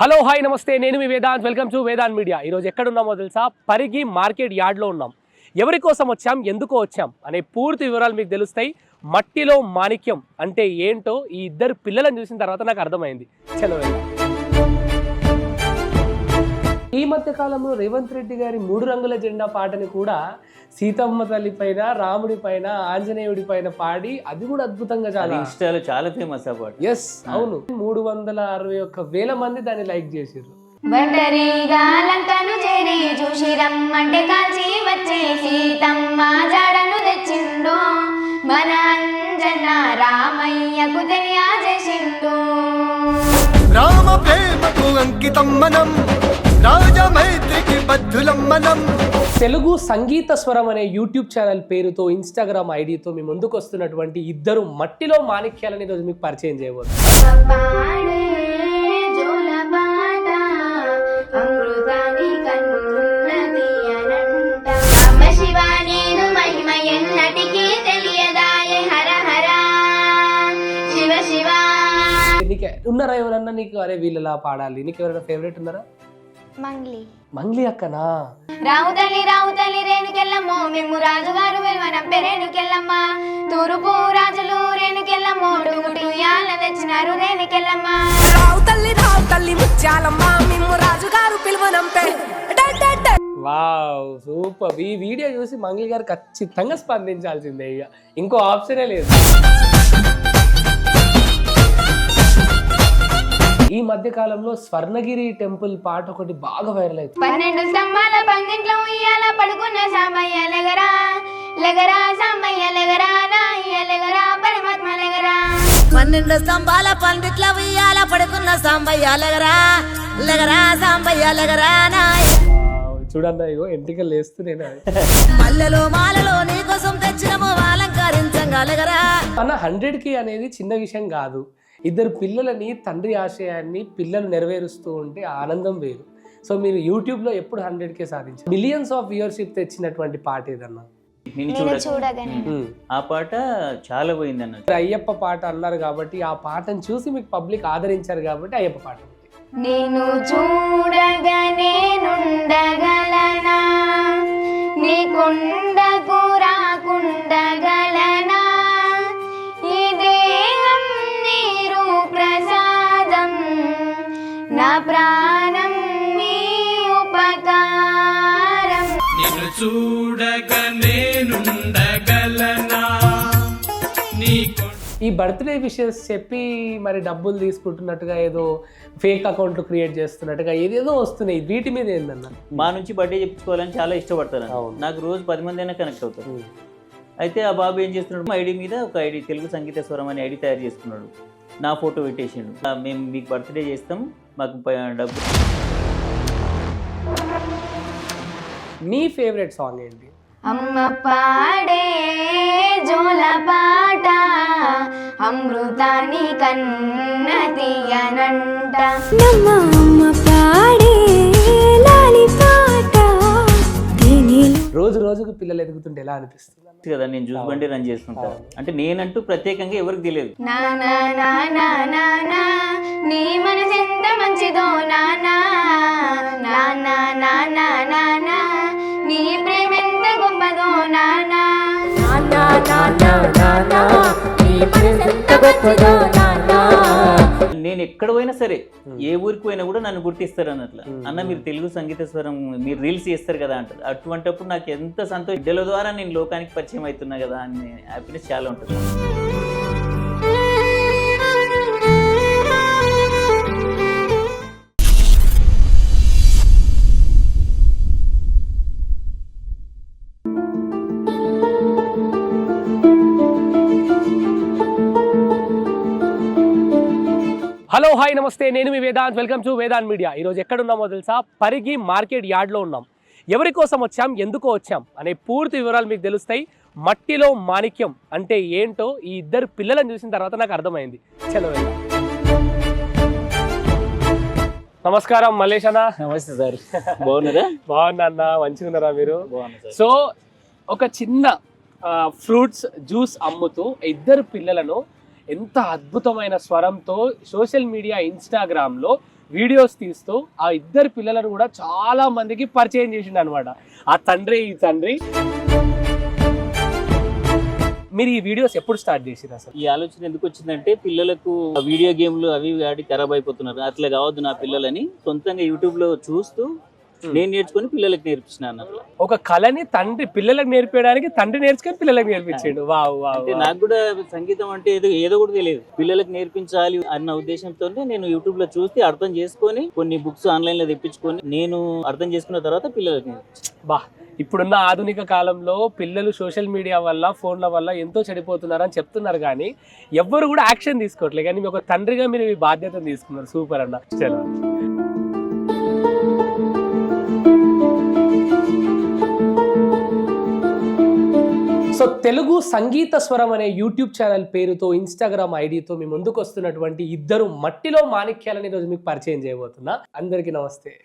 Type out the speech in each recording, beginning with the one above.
Hello hi నమస్తే. నేను మీ Vedant. Welcome to Vedant media. ఈరోజు ఎక్కడున్నామో తెలుసా? పరిగి మార్కెట్ యార్డ్లో ఉన్నాం. ఎవరి కోసం వచ్చాం? ఎందుకో వచ్చాం? అనే పూర్తి వివరాలు మీకు తెలుస్తాయి. మట్టిలో మాణిక్యం అంటే ఏంటో ఈ ఇద్దరు పిల్లలను చూసిన తర్వాత నాకు అర్థమైంది. చలో ఈ మధ్య కాలంలో రేవంత్ రెడ్డి గారి మూడు రంగుల జెండా పాటని కూడా సీతమ్మ తల్లి పైన రాముడి పైన ఆంజనేయుడి పైన పాడి అది కూడా అద్భుతంగా అది చాలా ఇన్స్టాలో చాలా ఫేమస్ పాట. ఎస్ అవును. మూడు వందల అరవై ఒక్క వేల మంది దాన్ని లైక్ చేసారు లంకను చేరి చూసి రమ్మంటే కాల్చి వచ్చే సీతమ్మ జాడను తెచ్చిండు. మన అంజన రామయ్యకు తెలియజేసిండు. రామ ప్రేమకు అంకితం మనం. తెలుగు సంగీత స్వరం అనే యూట్యూబ్ ఛానల్ పేరుతో ఇన్స్టాగ్రామ్ ఐడితో మీ ముందుకు వస్తున్నటువంటి ఇద్దరు మట్టిలో మాణిక్యాలని ఈరోజు మీకు పరిచయం చేయబోతుంది పాడే జోలపాట అమృతాన్ని కన్నది అనంత సాంబ శివ నేను మహిమ ఎన్నటికీ తెలియదాయే హర హర. శివ శివ. నీకు ఉన్నారా ఎవరన్నా నీకు? అరే వీళ్ళలా పాడాలి. నీకు ఎవరైనా ఫేవరెట్ ఉన్నారా? మంగ్లీ. మంగ్లీ అక్కనా? రావు తల్లి రావు తల్లి రేణుకెళ్ళమ్మో. మేము రాజుగారు వెల్వనంపే రేణుకెళ్ళమ్మ. తూర్పు రాజులు రేణుకెళ్ళమ్మో. డుగుడు యాల తెచ్చినారు రేణుకెళ్ళమ్మ. రావు తల్లి రావు తల్లి ముత్యాలమ్మ. మిమ్ము రాజుగారు పిలువనంపే వావ్ సూపర్. ఈ వీడియో చూసి మంగ్లీ గారు ఖచ్చితంగా స్పందించాల్సిందే ఇక. ఇంకో ఆప్షనే లేదు. ఈ మధ్య కాలంలో స్వర్ణగిరి టెంపుల్ పాట ఒకటి బాగా వైరల్ అవుతుంది పన్నెండు స్తంభాల పందింట్లో ఉయ్యాల పడుకున్న సాంబయ్య లెగరా లెగరా సాంబయ్య లెగరా నాయ్య లెగరా పరమాత్మ లెగరా. పన్నెండు స్తంభాల పందిట్ల ఉయ్యాల పడుకున్న సాంబయ్య లెగరా లెగరా సాంబయ్య లెగరా నాయ్. చూడన్నా ఇగో ఎంటికలు లేస్తున్నాయి మల్లెలో మాలలో నీకోసం తెచ్చినము అలంకరించంగా లెగరా. అన్న హండ్రెడ్కి అనేది చిన్న విషయం కాదు. ఇద్దరు పిల్లలని తండ్రి ఆశయాన్ని పిల్లలు నెరవేరుస్తూ ఉంటే ఆనందం వేరు. సో మీరు యూట్యూబ్లో ఎప్పుడు హండ్రెడ్ కే సాధించారు మిలియన్స్ ఆఫ్ వ్యూవర్షిప్ తెచ్చినటువంటి పాట ఏదన్నా. ఆ పాట చాలా పోయింది మీరు అయ్యప్ప పాట అన్నారు కాబట్టి ఆ పాటను చూసి మీకు పబ్లిక్ ఆదరించారు కాబట్టి అయ్యప్ప పాట నేను చూడగానే నుండగలనా నీ కొండకు ప్రాణం నీ ఉపకారం. నిన్ను చూడగా నేనుండగలనా? నీ కొ- ఈ బర్త్డే విషయస్ చెప్పి మరి డబ్బులు తీసుకుంటున్నట్టుగా ఏదో ఫేక్ అకౌంట్లు క్రియేట్ చేస్తున్నట్టుగా ఏదేదో వస్తున్నాయి. వీటి మీద ఏందన్న? మా నుంచి బర్త్డే చెప్పుకోవాలని చాలా ఇష్టపడతారు అవును. నాకు రోజు పది మంది అయినా కనెక్ట్ అవుతారు. అయితే ఆ బాబు ఏం చేస్తున్నాడు? మా ఐడి మీద ఒక ఐడి తెలుగు సంగీత స్వరం అనే ఐడి తయారు చేసుకున్నాడు. నా ఫోటో పెట్టేసిండు. మేము మీకు బర్త్డే చేస్తాం మాకు డబ్బు. మీ ఫేవరెట్ సాంగ్ ఏంటి? అమ్మ పాడే జోల పాట అమృతాన్ని కన్నతియనంట నమ్మ రోజు రోజుకు పిల్లలు ఎదుగుతుంటే ఎలా అనిపిస్తుంది కదా నేను జ్యూస్ బండి రన్ చేసుకుంటాను అంటే నేనంటూ ప్రత్యేకంగా ఎవరికి తెలియదు నీ మనసెంత మంచిదో నానా నానా నానా నానా నీ ప్రేమ ఎంత గొప్పదో నానా నానా ఎక్కడ పోయినా సరే ఏ ఊరికి పోయినా కూడా నన్ను గుర్తిస్తారు అన్నట్లు. అన్న మీరు తెలుగు సంగీత స్వరం మీరు రీల్స్ చేస్తారు కదా అంటారు. అటువంటప్పుడు నాకు ఎంత సంతోషం బిడ్డల ద్వారా నేను లోకానికి పరిచయం అవుతున్నా కదా అని హ్యాపీనెస్ చాలా ఉంటుంది. హాయ్ నమస్తే. నేను మీ Vedant. Welcome to Vedant media. ఈరోజు ఎక్కడున్నామో తెలుసా? పరిగి మార్కెట్ యార్డ్లో ఉన్నాం. ఎవరి కోసం వచ్చాం? ఎందుకో వచ్చాం? అనే పూర్తి వివరాలు మీకు తెలుస్తాయి. మట్టిలో మాణిక్యం అంటే ఏంటో ఈ ఇద్దరు పిల్లలను చూసిన తర్వాత నాకు అర్థమైంది. చలో. నమస్కారం మల్లేష్ అన్న. నమస్తే సార్. బాగున్నారా? బాగున్నా అన్న. మంచిగా ఉన్నారా మీరు? సో ఒక చిన్న ఫ్రూట్స్ జ్యూస్ అమ్ముతూ ఇద్దరు పిల్లలను ఎంత అద్భుతమైన స్వరంతో సోషల్ మీడియా ఇన్స్టాగ్రామ్లో వీడియోస్ తీస్తూ ఆ ఇద్దరు పిల్లలను కూడా చాలా మందికి పరిచయం చేసిండు అనమాట ఆ తండ్రి ఈ తండ్రి. మీరు ఈ వీడియోస్ ఎప్పుడు స్టార్ట్ చేసిరు అసలు? ఈ ఆలోచన ఎందుకు వచ్చిందంటే పిల్లలకు వీడియో గేమ్లు అవి ఆడి ఖరాబ్ అయిపోతున్నారు. అట్లా కావద్దు నా పిల్లలని. సొంతంగా యూట్యూబ్లో చూస్తూ నేను నేర్చుకొని పిల్లలకు నేర్పించినాను అట్లా ఒక కళని తండ్రి పిల్లలకు నేర్పించడానికి తండ్రి నేర్చుకొని పిల్లలకు నేర్పించిండు. వావ్ వావ్ అంటే నాకు కూడా సంగీతం అంటే ఏదో ఏదో కూడా తెలియదు. పిల్లలకు నేర్పించాలి అన్న ఉద్దేశంతోనే నేను యూట్యూబ్లో చూసి అర్థం చేసుకొని కొన్ని బుక్స్ ఆన్లైన్లో తెప్పించుకొని నేను అర్థం చేసుకున్న తర్వాత పిల్లలకు నేర్పించాను బా ఇప్పుడున్న ఆధునిక కాలంలో పిల్లలు సోషల్ మీడియా వల్ల ఫోన్ల వల్ల ఎంతో చెడిపోతున్నారని చెప్తున్నారు కానీ ఎవ్వరు కూడా యాక్షన్ తీసుకోవట్లేదు. కానీ మీ ఒక తండ్రిగా మీరు ఈ బాధ్యతను తీసుకున్నారు. సూపర్ అన్న. చలో. సో తెలుగు సంగీత స్వరం అనే యూట్యూబ్ ఛానల్ పేరుతో ఇన్స్టాగ్రామ్ ఐడితో మీ ముందుకు వస్తున్నటువంటి ఇద్దరు మట్టిలో మాణిక్యాలని ఈరోజు మీకు పరిచయం చేయబోతున్నా. అందరికీ నమస్తే.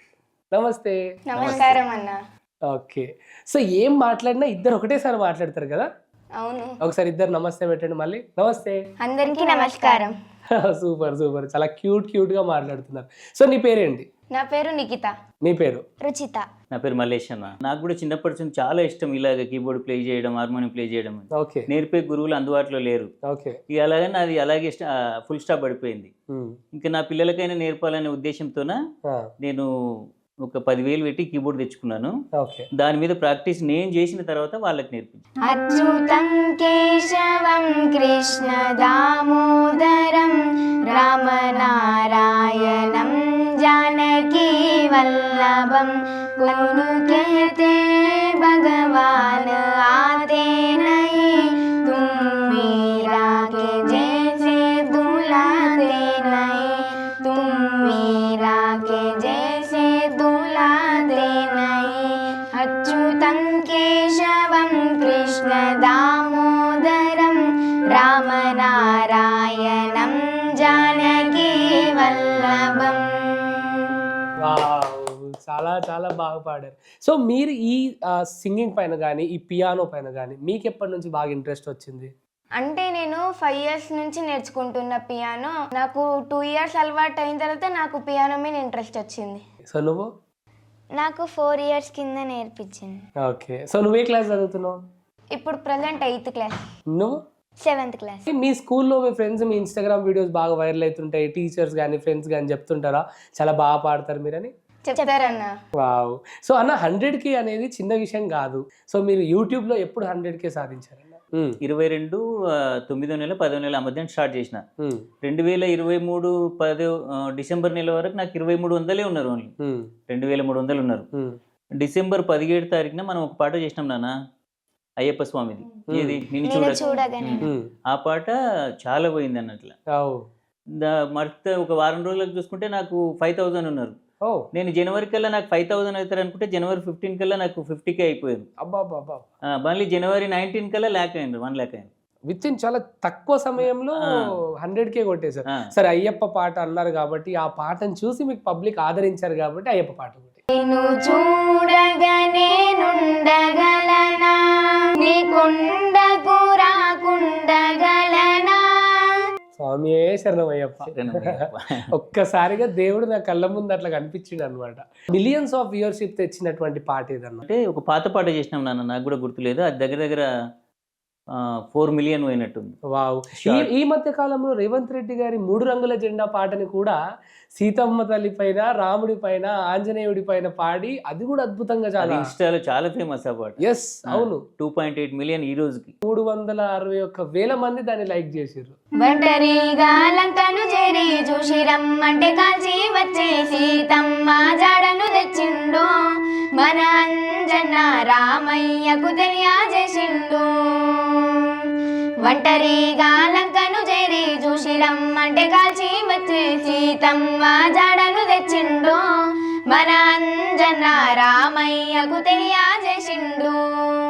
నమస్తే. నమస్కారం అన్న. ఓకే. సో ఏం మాట్లాడినా ఇద్దరు ఒకటేసారి మాట్లాడతారు కదా? అవును. ఒకసారి ఇద్దరు నమస్తే పెట్టండి మళ్ళీ. నమస్తే. అందరికీ నమస్కారం. Super super. చాలా క్యూట్ క్యూట్గా మాట్లాడుతున్నారు. సో నీ పేరేంటి? నా పేరు నిఖిత. నీ పేరు? రుచిత. నా పేరు మల్లేష్ అన్న. నాకు కూడా చిన్నప్పటి నుంచి చాలా ఇష్టం ఇలాగ కీబోర్డ్ ప్లే చేయడం హార్మోనియం ప్లే చేయడం ఓకే. నేర్పే గురువులు అందుబాటులో లేరు. ఓకే. ఇక అలాగే నాది అలాగే ఫుల్ స్టాప్ పడిపోయింది. ఇంకా నా పిల్లలకైనా నేర్పాలనే ఉద్దేశంతోన నేను ఒక పదివేలు పెట్టి కీబోర్డ్ తెచ్చుకున్నాను. ఓకే. దాని మీద ప్రాక్టీస్ నేను చేసిన తర్వాత వాళ్ళకి నేర్పించాను అచ్యుతం కేశవం కృష్ణ దామోదరం రామనారాయణం जनकी वल्लभम् कुरु केते भगवान् आन చాలా చాలా బాగా పాడారు. సో మీరు ఈ సింగింగ్ పైన కానీ ఈ పియానో పైన కానీ మీకు ఎప్పటి నుంచి బాగా ఇంట్రెస్ట్ వచ్చింది? అంటే నేను ఫైవ్ ఇయర్స్ నుంచి నేర్చుకుంటున్న పియానో. నాకు టూ ఇయర్స్ అలవాటు అయిన తర్వాత నాకు పియానో మీద ఇంట్రెస్ట్ వచ్చింది. సో నువ్వు? నాకు ఫోర్ ఇయర్స్ కింద నేర్పించింది. ఓకే. సో నువ్వే క్లాస్ చదువుతున్నావు? ఇప్పుడు ప్రజెంట్ ఎయిత్ క్లాస్. నువ్వు? Seventh class. మీ స్కూల్లో మీ ఫ్రెండ్స్ మీ ఇన్స్టాగ్రామ్ వీడియోస్ బాగా వైరల్ అవుతుంటాయి. టీచర్స్ కానీ ఫ్రెండ్స్ కానీ చెప్తుంటారా? చాలా బాగా పాడతారు మీరని? చెప్తారన్న వావ్. సో అన్న హండ్రెడ్ కే అనేది చిన్న విషయం కాదు. సో మీరు యూట్యూబ్లో ఎప్పుడు హండ్రెడ్ కే సాధించారన్న? ఉమ్, ఇరవై రెండు తొమ్మిదో నెల పదో నెల ఆ మధ్యన స్టార్ట్ చేసిన. రెండు వేల ఇరవై మూడు పదో డిసెంబర్ నెల వరకు నాకు ఇరవై మూడు వందలే ఉన్నారు ఓన్లీ. రెండు వేల మూడు వందలు ఉన్నారు. డిసెంబర్ పదిహేడు తారీఖున మనం ఒక పాట చేసినాం నాన్న. అయ్యప్ప స్వామిది. ఏది? నేను చూడ చూడగానే. ఆ పాట చాలా పోయింది అన్నట్ల. మరత ఒక వారం రోజులకు చూసుకుంటే నాకు ఫైవ్ థౌజండ్ ఉన్నారు. నేను జనవరి కల్లా నాకు ఫైవ్ థౌసండ్ అవుతారు అనుకుంటే జనవరి ఫిఫ్టీన్ కల్లా నాకు ఫిఫ్టీకే అయిపోయింది. అబ్బా అబ్బా అబ్బా. ఆ, మళ్ళీ జనవరి నైన్టీన్ కల్లా ల్యాక్ అయింది వన్ ల్యాక్ అయింది. విత్ ఇన్ చాలా తక్కువ సమయంలో. హండ్రెడ్ కే కొట్టేశారు. సరే అయ్యప్ప పాట అన్నారు కాబట్టి ఆ పాటను చూసి మీకు పబ్లిక్ ఆదరించారు కాబట్టి అయ్యప్ప పాట చూడగా నీ కొండకు స్వామియే శరణం అయ్యప్ప శరణమయ్యప్ప. ఒక్కసారిగా దేవుడు నా కళ్ళ ముందు అట్లా కనిపించిండు అనమాట మిలియన్స్ ఆఫ్ వ్యూవర్షిప్ తెచ్చినటువంటి పాట ఏదన్నా? అంటే ఒక పాత పాట చేసినాం నాన్న నాకు కూడా గుర్తులేదు. అది దగ్గర దగ్గర ఫోర్ మిలియన్ పోయినట్టుంది. వావ్. ఈ మధ్య కాలంలో రేవంత్ రెడ్డి గారి మూడు రంగుల జెండా పాటని కూడా సీతమ్మ తల్లి పైన రాముడి పైన ఆంజనేయుడి పైన పాడి అది కూడా అద్భుతంగా అది చాలా ఇన్స్టాలో చాలా ఫేమస్ ఆ పాట. ఎస్ అవును. టూ పాయింట్ ఎయిట్ మిలియన్ ఈ రోజుకి. మూడు వందల అరవై ఒక్క వేల మంది దాన్ని లైక్ చేసారు ఒంటరిగా లంకను చేరి చూసి రమ్మంటే కాల్చి వచ్చే సీతమ్మ జాడను తెచ్చిండు. మన అంజన్న రామయ్యకు తెలియజేసిండు. ఒంటరిగా లంకను చేరి చూసి రమ్మంటే కాల్చి వచ్చే సీతమ్మ జాడను తెచ్చిండు. మన అంజన్న రామయ్యకు తెలియజేసిండు.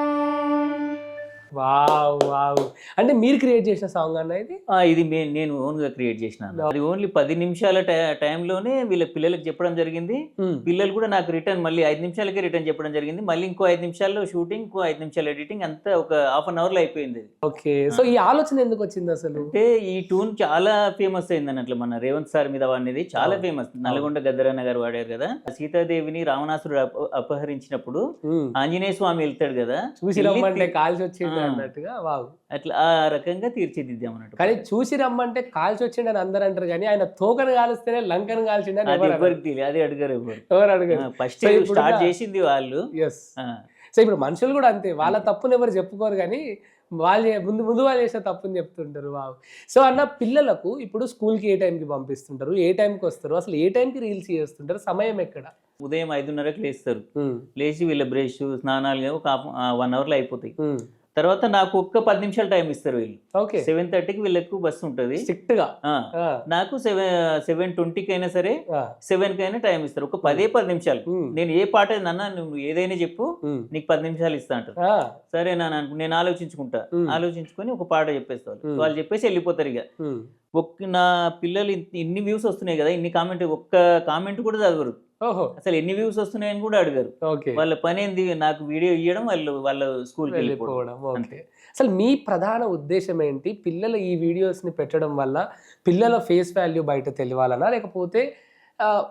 Wow wow. అంటే మీరు క్రియేట్ చేసిన సాంగ్ అన్న ఇది? ఇది మే- నేను ఓన్గా క్రియేట్ చేసినాను అది ఓన్లీ పది నిమిషాల టై- టైంలోనే వీళ్ళ పిల్లలకు చెప్పడం జరిగింది. Hmm. పిల్లలు కూడా నాకు రిటర్న్ మళ్ళీ ఐదు నిమిషాలకే రిటర్న్ చెప్పడం జరిగింది. మళ్ళీ ఇంకో ఐదు నిమిషాల్లో షూటింగ్ ఇంకో ఐదు నిమిషాలు ఎడిటింగ్ అంతా ఒక హాఫ్ అన్ అవర్లో అయిపోయింది. ఓకే. సో ఈ ఆలోచన ఎందుకు వచ్చింది అసలు? అంటే ఈ ట్యూన్ చాలా ఫేమస్ అయింది అన్నట్లు మన రేవంత్ సార్ మీద వాడినది. చాలా. ఫేమస్ నల్గొండ గద్దరన్న గారు వాడారు కదా. సీతాదేవిని రావణాసురుడు అప- అపహరించినప్పుడు ఉమ్. ఆంజనేయ స్వామి వెళ్తాడు కదా. చూసి కాల్చి వచ్చిండు ఆ. అన్నట్టుగా వావ్. అట్లా ఆ రకంగా తీర్చిదిద్దాం అన్నట్టు కానీ చూసి రమ్మంటే కాల్చి వచ్చిండని అందరు అంటారు కానీ ఆయన తోకను కాలుస్తేనే లంకను కాల్చిండని అది. ఎవరికి తెలియదు అది అడగరు ఎవరు. ఎవరు అడగరు. ఫస్ట్ స్టార్ట్ చేసింది వాళ్ళు. ఎస్ సో ఇప్పుడు మనుషులు కూడా అంతే వాళ్ళ తప్పుని ఎవరు చెప్పుకోరు కానీ వాళ్ళు ముందు ముందు వాళ్ళు చేసిన తప్పుని చెప్తుంటారు వావ్. సో అన్న పిల్లలకు ఇప్పుడు స్కూల్కి ఏ టైంకి పంపిస్తుంటారు ఏ టైంకి వస్తారు అసలు ఏ టైంకి రీల్స్ చేస్తుంటారు సమయం ఎక్కడ? ఉదయం ఐదున్నరకు లేస్తారు. లేచి వీళ్ళ బ్రష్ స్నానాలు ఒక వన్ అవర్లో అయిపోతాయి. తర్వాత నాకు ఒక్క పది నిమిషాలు టైం ఇస్తారు వీళ్ళు. ఓకే సెవెన్ థర్టీకి వీళ్ళకు బస్సు ఉంటుంది. స్ట్రిక్ట్గా? నాకు సెవెన్ సెవెన్ ట్వంటీకి అయినా సరే సెవెన్కి అయినా టైం ఇస్తారు. ఒక పదే పది నిమిషాలు. ఉమ్, నేను ఏ పాట నాన్న నువ్వు ఏదైనా చెప్పు. ఉమ్. నీకు పది నిమిషాలు ఇస్తా అంటారు. సరే నాన్న నేను ఆలోచించుకుంటా. ఆలోచించుకొని ఒక పాట చెప్పేస్తారు. ఉమ్. వాళ్ళు చెప్పేసి వెళ్ళిపోతారు ఇక. ఒక్క నా పిల్లలు ఇన్- ఇన్ని వ్యూస్ వస్తున్నాయి కదా ఇన్ని కామెంట్ ఒక్క కామెంట్ కూడా చదవరు. ఓహో. అసలు ఎన్ని వ్యూస్ వస్తున్నాయని కూడా అడగరు. ఓకే. వాళ్ళ పని ఏంది? నాకు వీడియో ఇవ్వడం వాళ్ళు వాళ్ళ స్కూల్కి వెళ్ళిపోవడం. ఓకే. అసలు మీ ప్రధాన ఉద్దేశం ఏంటి? పిల్లలు ఈ వీడియోస్ని పెట్టడం వల్ల పిల్లల ఫేస్ వాల్యూ బయట తెలియాలనా? లేకపోతే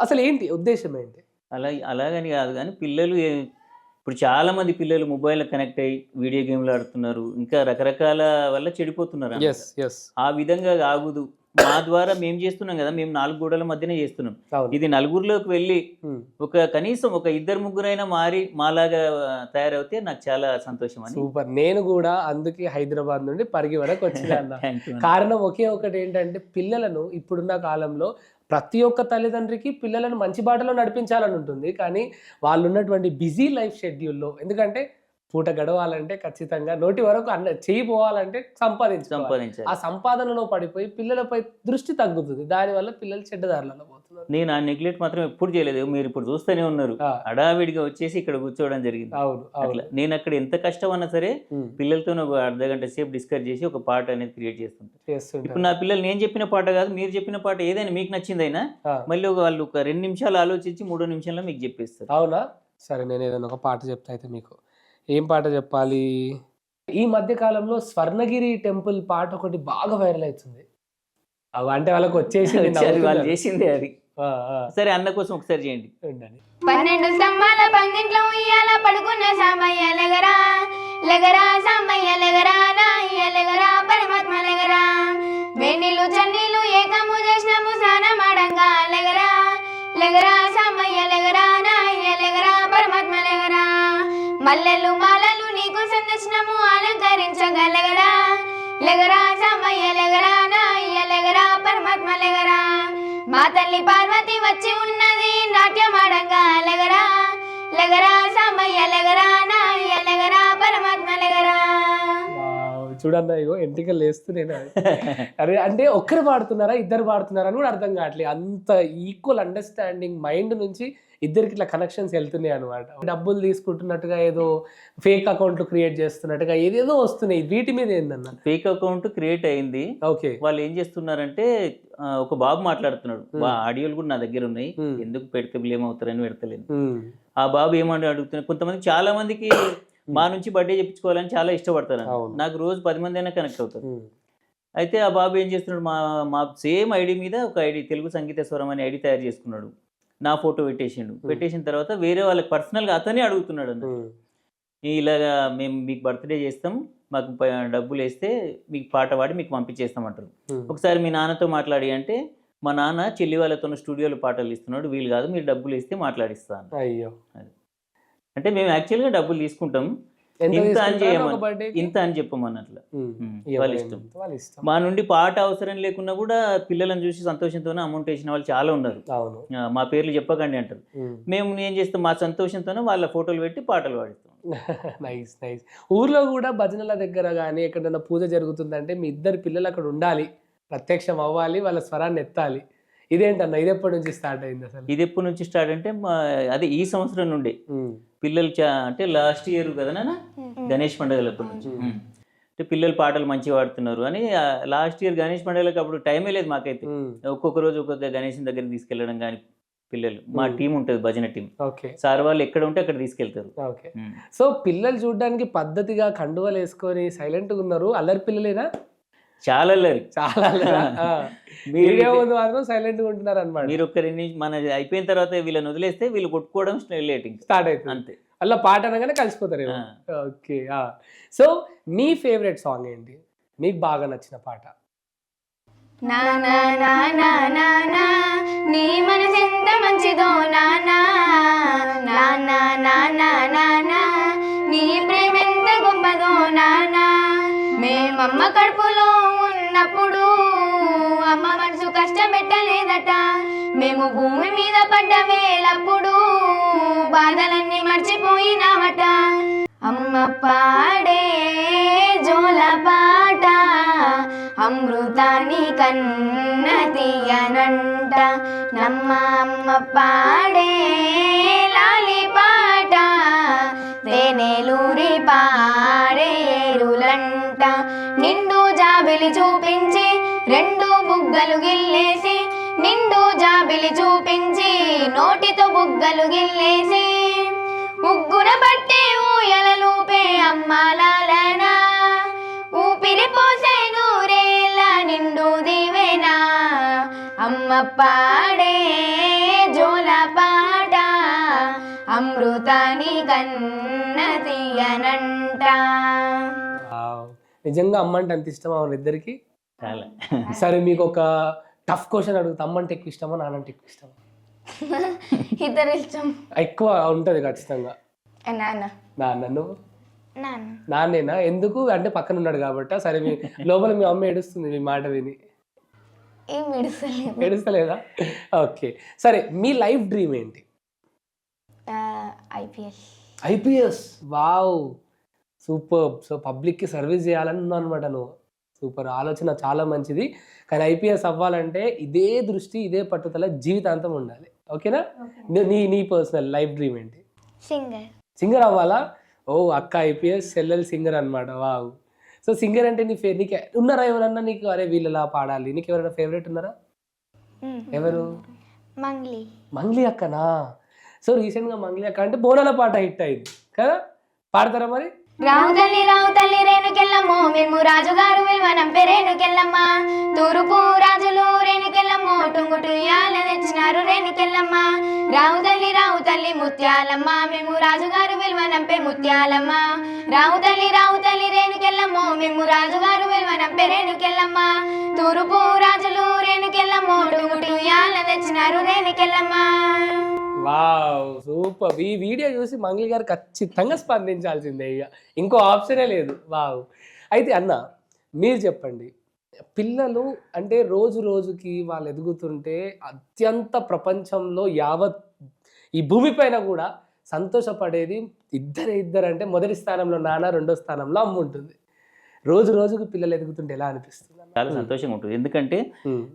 అసలు ఏంటి? ఉద్దేశం ఏంటి? అలా అలాగని కాదు కానీ పిల్లలు ఇప్పుడు చాలా మంది పిల్లలు మొబైల్ కనెక్ట్ అయ్యి వీడియో గేమ్లు ఆడుతున్నారు. ఇంకా రకరకాల వల్ల చెడిపోతున్నారు ఆ విధంగా కాగుదు మా ద్వారా మేము చేస్తున్నాం కదా మేము నాలుగు గోడల మధ్యనే చేస్తున్నాం. ఇది నలుగురిలోకి వెళ్ళి. ఒక కనీసం ఒక ఇద్దరు ముగ్గురైనా మారి మాలాగా తయారవుతే నాకు చాలా సంతోషం అని. సూపర్. నేను కూడా అందుకే హైదరాబాద్ నుండి పరిగి వరకు వచ్చిన కారణం ఒకే ఒకటి ఏంటంటే పిల్లలను ఇప్పుడున్న కాలంలో ప్రతి ఒక్క తల్లిదండ్రికి పిల్లలను మంచి బాటలో నడిపించాలని ఉంటుంది. కానీ వాళ్ళు ఉన్నటువంటి బిజీ లైఫ్ షెడ్యూల్లో ఎందుకంటే పూట గడవాలంటే ఖచ్చితంగా నోటి వరకు అన్న చేయి పోవాలంటే సంపాదించాలి. ఆ సంపాదనలో పడిపోయి పిల్లలపై దృష్టి తగ్గుతుంది. దానివల్ల పిల్లలు చెడ్డదారులలో పోతున్నారు. నేను ఆ నెగ్లెక్ట్ మాత్రం ఎప్పుడు చేయలేదు. మీరు ఇప్పుడు చూస్తూనే ఉన్నారు. ఆ, హడావిడిగా వచ్చేసి ఇక్కడ కూర్చోవడం జరిగింది. అవును అట్లా. నేను అక్కడ ఎంత కష్టం అన్నా సరే పిల్లలతో ఒక అర్ధ గంట సేపు డిస్కస్ చేసి ఒక పాట అనేది క్రియేట్ చేస్తుంటాను ఇప్పుడు నా పిల్లలు నేను చెప్పిన పాట కాదు మీరు చెప్పిన పాట ఏదైనా మీకు నచ్చిందైనా మళ్ళీ ఒక వాళ్ళు ఒక రెండు నిమిషాలు ఆలోచించి మూడో నిమిషంలో మీకు చెప్పేస్తారు. అవునా? సరే నేను ఏదైనా ఒక పాట చెప్తా అయితే మీకు. ఏం పాట చెప్పాలి? ఈ మధ్య కాలంలో స్వర్ణగిరి టెంపుల్ పాట ఒకటి బాగా వైరల్ అవుతుంది. అవి అంటే వాళ్ళకి వచ్చేసి అది వాళ్ళు చేసిందే అది. సరే అన్న కోసం ఒకసారి చేయండి. పన్నెండు స్తంభాల పందింట్లో ఉయ్యాల పడుకున్న సాంబయ్య లెగరా లెగరా సాంబయ్య లెగరా నాయ్య లెగరా పరమాత్మ లెగరా. వేణీళ్ళు చన్నీళ్ళు ఏకము చేసినాము స్నానమాడంగా లెగరా లెగరా సాంబయ్య లెగరా నాయ్య లెగరా పరమాత్మ లెగరా. మల్లెలు మాలలు నీకు సందర్శనము అలంకరించగలగరా. లెగరా సమయ లెగరా నాయ లెగరా పరమాత్మ లెగరా. మా తల్లి పార్వతి వచ్చి ఉన్నది నాట్యమాడంగా లెగరా. లెగరా సమయ లెగరా నాయ లెగరా పరమాత్మ లెగరా. చూడన్నా ఇగో ఎంటికలు వేస్తున్నాయి అరే అంటే ఒక్కరు పాడుతున్నారా ఇద్దరు పాడుతున్నారా అని కూడా అర్థం కావట్లేదు. అంత ఈక్వల్ అండర్స్టాండింగ్ మైండ్ నుంచి ఇద్దరికి ఇట్లా కనెక్షన్స్ వెళ్తున్నాయి అనమాట డబ్బులు తీసుకుంటున్నట్టుగా ఏదో ఫేక్ అకౌంట్లు క్రియేట్ చేస్తున్నట్టుగా ఏదేదో వస్తున్నాయి. వీటి మీద ఏందన్న? ఫేక్ అకౌంట్ క్రియేట్ అయింది. ఓకే. వాళ్ళు ఏం చేస్తున్నారంటే ఒక బాబు మాట్లాడుతున్నాడు. ఆడియోలు కూడా నా దగ్గర ఉన్నాయి. ఎందుకు పెడితే బ్లేమ్ అవుతారని పెడతలేను ఆ బాబు ఏమని అడుగుతున్నారు కొంతమంది చాలా మందికి మా నుంచి బర్త్డే చెప్పించుకోవాలని చాలా ఇష్టపడతారు. నాకు రోజు పది మంది అయినా కనెక్ట్ అవుతారు. అయితే ఆ బాబు ఏం చేస్తున్నాడు మా మా సేమ్ ఐడి మీద ఒక ఐడి తెలుగు సంగీత స్వరం అనే ఐడి తయారు చేసుకున్నాడు. నా ఫోటో పెట్టేసిండు. పెట్టేసిన తర్వాత వేరే వాళ్ళకి పర్సనల్గా అతనే అడుగుతున్నాడు అన్న ఇలాగా మేము మీకు బర్త్డే చేస్తాం మాకు డబ్బులు వేస్తే మీకు పాట పాడి మీకు పంపించేస్తామంటారు ఒకసారి మీ నాన్నతో మాట్లాడి అంటే మా నాన్న చెల్లి వాళ్ళతో స్టూడియోలో పాటలు ఇస్తున్నాడు వీలు కాదు మీరు డబ్బులు ఇస్తే మాట్లాడిస్తాను అయ్యో. అంటే మేము యాక్చువల్గా డబ్బులు తీసుకుంటాం ఇంత అని చేయమని. ఇంత అని. ఉమ్, ఎవరు వాళ్ళ ఇష్టం. మా నుండి పాట అవసరం లేకున్నా కూడా పిల్లలను చూసి సంతోషంతోనే అమౌంట్ వేసిన వాళ్ళు చాలా ఉన్నారు. మా పేర్లు చెప్పకండి అంటారు. మేము ఏం చేస్తాం? మా సంతోషంతోనే వాళ్ళ ఫోటోలు పెట్టి పాటలు పాడిస్తాం. Nice nice. ఊర్లో కూడా భజనల దగ్గర కానీ ఎక్కడైనా పూజ జరుగుతుందంటే మీ ఇద్దరు పిల్లలు అక్కడ ఉండాలి. ప్రత్యక్షం అవ్వాలి వాళ్ళ స్వరాన్ని ఎత్తాలి. ఇదేంటన్న? ఇది ఎప్పటి నుంచి స్టార్ట్ అయింది అసలు? ఇది ఎప్పటి నుంచి స్టార్ట్ అంటే మా అదే ఈ సంవత్సరం నుండి. పిల్లలు చా అంటే లాస్ట్ ఇయర్ కదా గణేష్ పండుగలప్పటి నుంచి. Hmm. ఉమ్. అంటే పిల్లలు పాటలు మంచిగా పాడుతున్నారు అని లాస్ట్ ఇయర్ గణేష్ పండుగలకు అప్పుడు టైమే లేదు మాకైతే. ఒక్కొక్క రోజు ఒక్కొక్క గణేష్ దగ్గరికి తీసుకెళ్ళడం కానీ పిల్లలు. మా. టీం ఉంటుంది భజన టీం ఓకే. సార్ వాళ్ళు ఎక్కడ ఉంటే అక్కడ తీసుకెళ్తారు. ఓకే. సో పిల్లలు చూడడానికి పద్ధతిగా కండువలు వేసుకొని సైలెంట్గా ఉన్నారు. అల్లరి పిల్లలేనా? చాలా అల్లరి చాలా వీడియో ముందు మాత్రం సైలెంట్గా ఉంటున్నారు అనమాట మీరు ఒక్క రెండు నిమిషం- మన అయిపోయిన తర్వాత వీళ్ళని వదిలేస్తే వీళ్ళు కొట్టుకోవడం లేట్ ఇంకా స్టార్ట్ అవుతుంది అంతే అలా పాట అనగానే కలిసిపోతారు ఆ. ఓకే సో మీ ఫేవరెట్ సాంగ్ ఏంటి మీకు బాగా నచ్చిన పాట నా నా నా నా నా నా నీ మనసు ఎంత మంచిదో నానా నా నా నా నా నా నా నీ ప్రేమ ఎంత గొప్పదో నానా మేమమ్మ కడుపులో ఉన్నప్పుడు అమ్మ మనసు కష్టపెట్టలేదట. మేము భూమి మీద పడ్డ వేలప్పుడు బాధలన్నీ మర్చిపోయినామట. అమ్మ పాడే జోల పాట అమృతాన్ని కన్న తీయనంట. నమ్మ అమ్మ పాడే జాబిలి చూపించి రెండు బుగ్గలు గిల్లేసి నిండు జాబిలి చూపించి నోటితో బుగ్గలు గిల్లేసి. ముగ్గున పట్టే ఊయల లూపే అమ్మాలాలనా. ఊపిరి పోసే నూరేళ్ళ నిండు దివేనా. అమ్మ పాడే జోల పాట అమృతాని కన్న తీయనంట. Wow. నిజంగా అమ్మ అంటే అంత ఇష్టమా మన ఇద్దరికి? సరే మీకు ఒక టఫ్ క్వశ్చన్ అడుగుతా. అమ్మ అంటే ఎక్కువ ఇష్టమా నాన్న అంటే ఎక్కువ ఇష్టమా? ఇద్దరు ఇష్టం. ఎక్కువ ఉంటది ఖచ్చితంగా. నాన్న? నాన్న నువ్వు? నాన్న. నాన్నేనా? ఎందుకు? అంటే పక్కన ఉన్నాడు కాబట్టి. సరే మీ లోపల మీ అమ్మ ఏడుస్తుంది మీ మాట విని. ఏడుస్తలేదా. ఓకే. సరే మీ లైఫ్ డ్రీమ్ ఏంటి? IPS IPS. Wow. Super. So పబ్లిక్కి సర్వీస్ చేయాలని అనమాట నువ్వు. సూపర్. ఆలోచన చాలా మంచిది. కానీ ఐపీఎస్ అవ్వాలంటే ఇదే దృష్టి ఇదే పట్టుదల జీవితాంతం ఉండాలి. ఓకేనా? నీ- నీ పర్సనల్ లైఫ్ డ్రీమ్ ఏంటి? సింగర్. సింగర్ అవ్వాలా? ఓ అక్క ఐపీఎస్ చెల్లెలు సింగర్ అనమాట వావ్. సో సింగర్ అంటే నీ ఫే నీకు ఉన్నారా ఎవరన్నా నీకు? అరే వీళ్ళలా పాడాలి. నీకు ఎవరైనా ఫేవరెట్ ఉన్నారా? ఎవరు? మంగ్లీ. మంగ్లీ అక్కనా? సో రీసెంట్గా మంగ్లీ అక్క అంటే బోనాల పాట హిట్ అయింది. కదా? పాడతారా మరి? రావు తల్లి రావు తల్లి రేణుకెళ్ళమ్మో. మేము రాజుగారు విలువనంపే రేణుకెళ్ళమ్మ తూర్పు రాజులు రేణుకెళ్ళమ్మో. టుంగుటు ఇయ్యాల తెచ్చినారు రేణుకెళ్ళమ్మ. రావు తల్లి రావు తల్లి ముత్యాలమ్మ. మేము రాజుగారు విలువనంపే ముత్యాలమ్మ. రావు తల్లి రావు తల్లి రేణుకెళ్ళమ్మో. మేము రాజుగారు విలువనంపే రేణుకెళ్ళమ్మ. తూర్పు రాజులు రేణుకెళ్ళమ్మో. టుంగుటు ఇయ్యాల తెచ్చినారు రేణుకెళ్ళమ్మ. Wow super. ఈ వీడియో చూసి మంగళి గారు ఖచ్చితంగా స్పందించాల్సిందే ఇక. ఇంకో ఆప్షనే లేదు. వావ్. అయితే అన్న మీరు చెప్పండి. పిల్లలు అంటే రోజు రోజుకి వాళ్ళు ఎదుగుతుంటే అత్యంత ప్రపంచంలో యావత్ ఈ భూమిపైన కూడా సంతోషపడేది ఇద్దరే ఇద్దరు అంటే మొదటి స్థానంలో నాన్న రెండో స్థానంలో అమ్మ ఉంటుంది. రోజు రోజుకు పిల్లలు ఎదుగుతుంటే ఎలా అనిపిస్తుంది? చాలా సంతోషంగా ఉంటుంది. ఎందుకంటే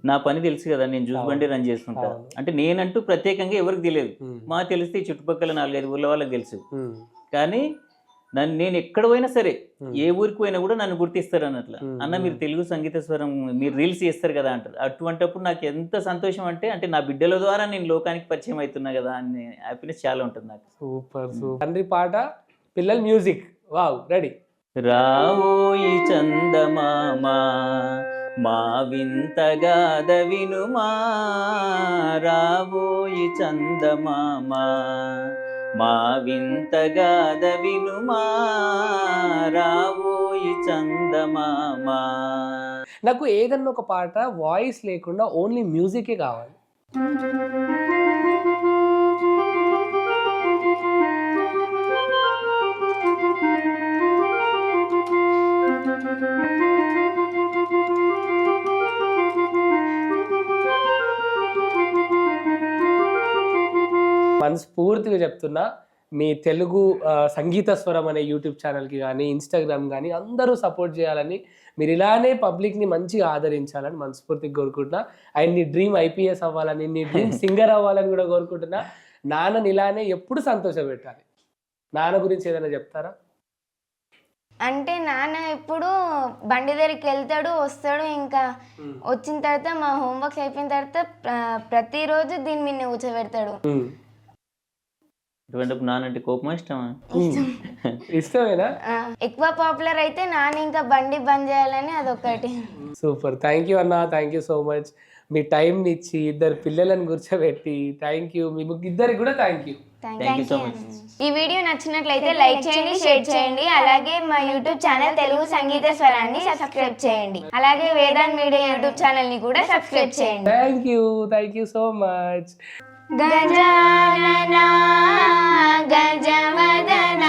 నా పని తెలుసు కదా నేను జ్యూస్ బండి రన్ చేస్తుంటా. అవును. అంటే నేనంటూ ప్రత్యేకంగా ఎవరికి తెలియదు. మా తెలిస్తే చుట్టుపక్కల నాలుగైదు ఊళ్ళ వాళ్ళకి తెలుసు. కానీ నన్ను నేను ఎక్కడ పోయినా సరే. ఏ ఊరికి పోయినా కూడా నన్ను గుర్తిస్తారు అన్నట్ల. అన్న మీరు తెలుగు సంగీత స్వరం మీరు రీల్స్ చేస్తారు కదా అంటారు అటువంటప్పుడు నాకు ఎంత సంతోషం అంటే అంటే నా బిడ్డల ద్వారా నేను లోకానికి పరిచయం అవుతున్నా కదా అని హ్యాపీనెస్ చాలా ఉంటుంది నాకు. Super super. తండ్రి పాట పిల్లల మ్యూజిక్. Wow ready. రావోయి చందమామ మా వింతగాద వినుమా రావోయి చందమామ మా వింతగాద వినుమా రావోయి చందమామ. నాకు ఏదన్నా ఒక పాట వాయిస్ లేకుండా ఓన్లీ మ్యూజికే కావాలి. మనస్ఫూర్తిగా చెప్తున్నా మీ తెలుగు సంగీత స్వరం అనే యూట్యూబ్ ఛానల్కి కానీ ఇన్స్టాగ్రామ్ కానీ అందరూ సపోర్ట్ చేయాలని మీరు ఇలానే పబ్లిక్ని మంచిగా ఆదరించాలని మనస్ఫూర్తిగా కోరుకుంటున్నా. అండ్ నీ డ్రీమ్ ఐపీఎస్ అవ్వాలని నీ డ్రీమ్ సింగర్ అవ్వాలని కూడా కోరుకుంటున్నా. నాన్నని ఇలానే ఎప్పుడు సంతోషపెట్టాలి? నాన్న గురించి ఏదైనా చెప్తారా? అంటే నాన్న ఎప్పుడు బండి దగ్గరికి వెళ్తాడు వస్తాడు ఇంకా వచ్చిన తర్వాత మా హోంవర్క్స్ అయిపోయిన తర్వాత ప్ర- ప్రతిరోజు దీని మీద కూర్చోబెడతాడు. నానంటే కోపం ఇష్టమా? ఇష్టమేనా? ఎక్కువ పాపులర్ అయితే నాన్న ఇంకా బండి బంద్ చేయాలని అదొకటి సూపర్. థ్యాంక్ యూ అన్న థ్యాంక్ యూ సో మచ్ మీ టైంని ఇచ్చి ఇద్దరు పిల్లలను కూర్చోబెట్టి థ్యాంక్ యూ మీ ముగ్గు- ఇద్దరికి కూడా thank you thank you so much ఈ వీడియో నచ్చినట్లయితే లైక్ చేయండి షేర్ చేయండి. అలాగే మా యూట్యూబ్ ఛానల్ తెలుగు సంగీత స్వరాన్ని సబ్స్క్రైబ్ చేయండి. అలాగే వేదాంత్ మీడియా యూట్యూబ్ ఛానల్ని కూడా సబ్స్క్రైబ్ చేయండి. Thank you thank you so much Gajanana Gajavadana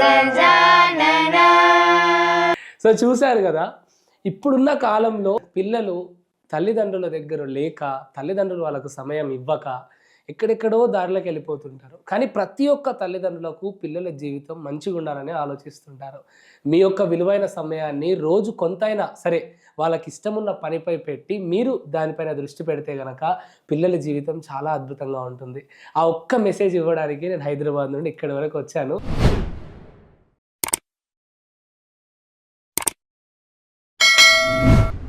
Gajanana so చూశారు కదా ఇప్పుడున్న కాలంలో పిల్లలు తల్లిదండ్రుల దగ్గర లేక తల్లిదండ్రులు వాళ్ళకు సమయం ఇవ్వక ఎక్కడెక్కడో దారిలోకి వెళ్ళిపోతుంటారు. కానీ ప్రతి ఒక్క తల్లిదండ్రులకు పిల్లల జీవితం మంచిగా ఉండాలని ఆలోచిస్తుంటారు. మీ యొక్క విలువైన సమయాన్ని రోజు కొంతైనా సరే వాళ్ళకి ఇష్టమున్న పనిపై పెట్టి మీరు దానిపైన దృష్టి పెడితే కనుక పిల్లల జీవితం చాలా అద్భుతంగా ఉంటుంది. ఆ ఒక్క మెసేజ్ ఇవ్వడానికి నేను హైదరాబాద్ నుండి ఇక్కడి వరకు వచ్చాను.